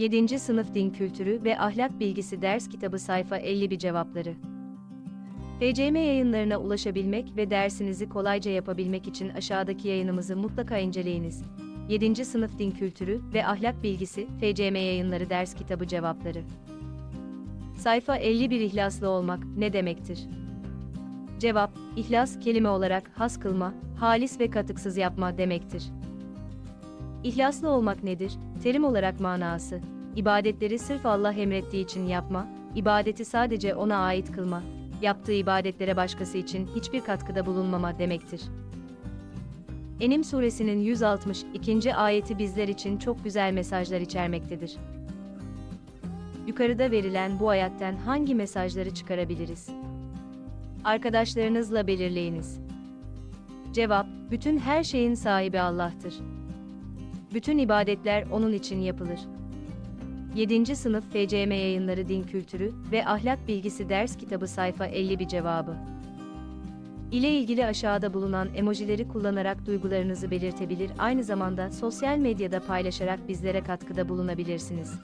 7. Sınıf Din Kültürü ve Ahlak Bilgisi Ders Kitabı Sayfa 51 Cevapları FCM yayınlarına ulaşabilmek ve dersinizi kolayca yapabilmek için aşağıdaki yayınımızı mutlaka inceleyiniz. 7. Sınıf Din Kültürü ve Ahlak Bilgisi FCM Yayınları Ders Kitabı Cevapları Sayfa 51 İhlaslı olmak ne demektir? Cevap, ihlas kelime olarak has kılma, halis ve katıksız yapma demektir. İhlaslı olmak nedir? Terim olarak manası, ibadetleri sırf Allah emrettiği için yapma, ibadeti sadece ona ait kılma, yaptığı ibadetlere başkası için hiçbir katkıda bulunmama demektir. Enim suresinin 162. ayeti bizler için çok güzel mesajlar içermektedir. Yukarıda verilen bu ayetten hangi mesajları çıkarabiliriz? Arkadaşlarınızla belirleyiniz. Cevap, bütün her şeyin sahibi Allah'tır. Bütün ibadetler onun için yapılır. 7. Sınıf FCM Yayınları Din Kültürü ve Ahlak Bilgisi Ders Kitabı Sayfa 51 cevabı. ile ilgili aşağıda bulunan emojileri kullanarak duygularınızı belirtebilir, aynı zamanda sosyal medyada paylaşarak bizlere katkıda bulunabilirsiniz.